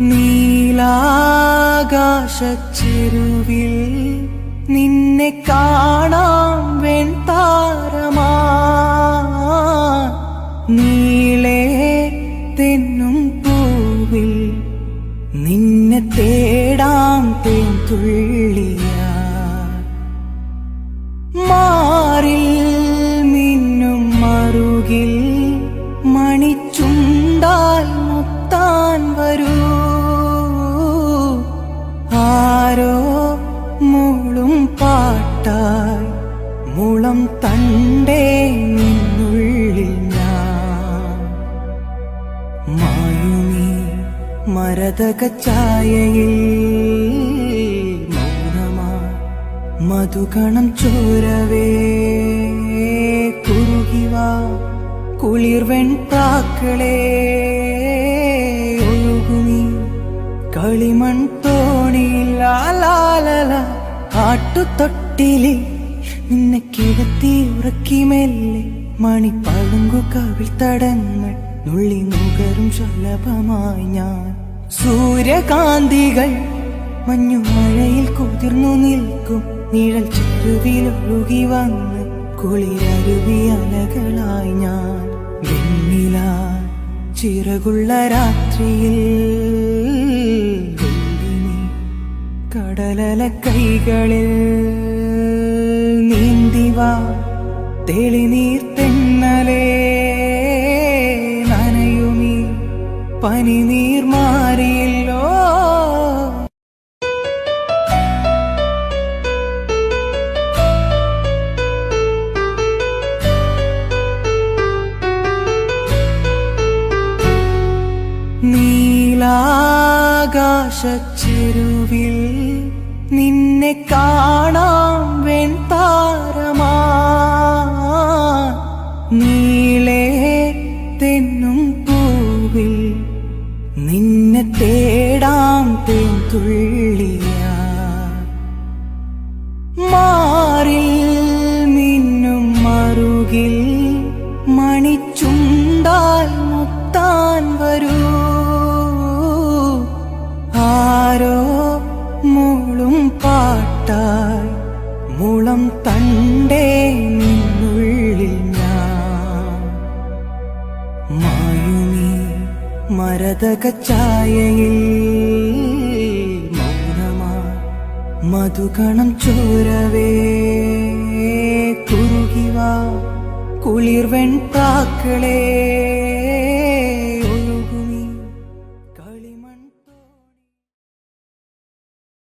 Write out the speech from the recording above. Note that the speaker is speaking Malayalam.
നീലാകാശച്ചെരുവിൽ നിന്നെ കാണാം വെൺതാരമാ. നീളേ തെന്നും പൂവിൽ നിന്നെ തേടാം തേൻ തുള്ളിയാ. മാറിൽ മിന്നും മറുകിൽ മണിച്ചുണ്ടാൽ മുത്താൻ വരൂ. പാട്ടായി മുളം തണ്ടേ നിന്നുള്ളിൽ ഞാൻ. മായുമീ മരതക ചായയിൽ മൗനമാ മധുകണം ചോരവേ. കുറുകിവാ കുളിർവെൺ പ്രാക്കളേ. ഒഴുകുമീ കളിമൺ തോണിയില്ലാലാലല ആട്ടുതൊട്ടിലിൽ നിന്നെ കിടത്തി ഉറക്കി മെല്ലെ മണിപ്പളുങ്കു കവിൾ തടങ്ങൾ നുള്ളി നുകരും ശലഭമായി ഞാൻ. സൂര്യകാന്തികൾ മഞ്ഞു മഴയിൽ കുതിർന്നു നിൽക്കും. നിഴൽ ചെരുവിലൊഴുകി വന്ന് കുളിരരുവി അലകളായി ഞാൻ. ചിറകുള്ള രാത്രിയിൽ കടലല കൈകളിൽ നീന്തിവാ തെളിനീർ തെന്നലേ നനയുമീ പനിനീർ മാറിയല്ലോ. നീലാകാശച്ചെരുവിൽ നിന്നെ കാണാം വെൺതാരമാ. നീളേ തെന്നും പൂവിൽ നിന്നെ തേടാം തേൻ തുള്ളിയാ മാറിൽ നിന്നും മറുകിൽ പാട്ടായി മുളം തണ്ടേ നിന്നുള്ളിൽ ഞാൻ. മായുമീ മരതക ഛായയിൽ മൗനമാ മധുകണം ചോരവേ. കുറുകിവാ കുളിർവെൺ വെൺപ്രാക്കളേ